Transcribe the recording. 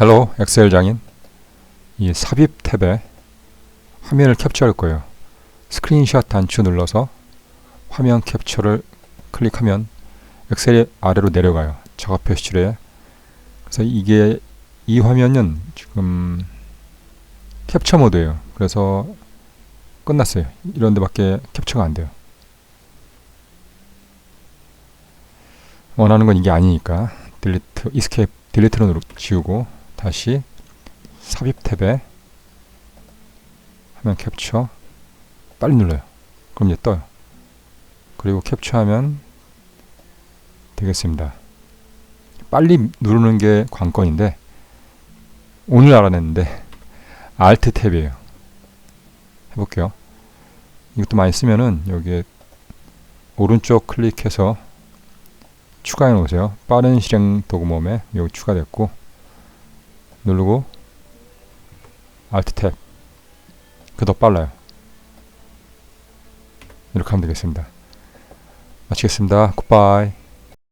헬로 엑셀 장인 이 삽입 탭에 화면을 캡처할 거예요. 스크린샷 단추 눌러서 화면 캡처를 클릭하면 엑셀이 아래로 내려가요. 작업 표시줄에. 그래서 이게 이 화면은 지금 캡처 모드예요. 그래서 끝났어요. 이런 데밖에 캡처가 안 돼요. 원하는 건 이게 아니니까 딜리트, 이스케이프, 딜리트로 지우고 다시 삽입 탭에 화면 캡처 빨리 눌러요. 그럼 이제 떠요. 그리고 캡처하면 되겠습니다. 빨리 누르는 게 관건인데 오늘 알아냈는데 Alt 탭이에요. 해볼게요. 이것도 많이 쓰면은 여기에 오른쪽 클릭해서 추가해 놓으세요. 빠른 실행 도구 모음에 여기 추가됐고 누르고 Alt 탭. 그 더 빨라요. 이렇게 하면 되겠습니다. 마치겠습니다. 굿바이.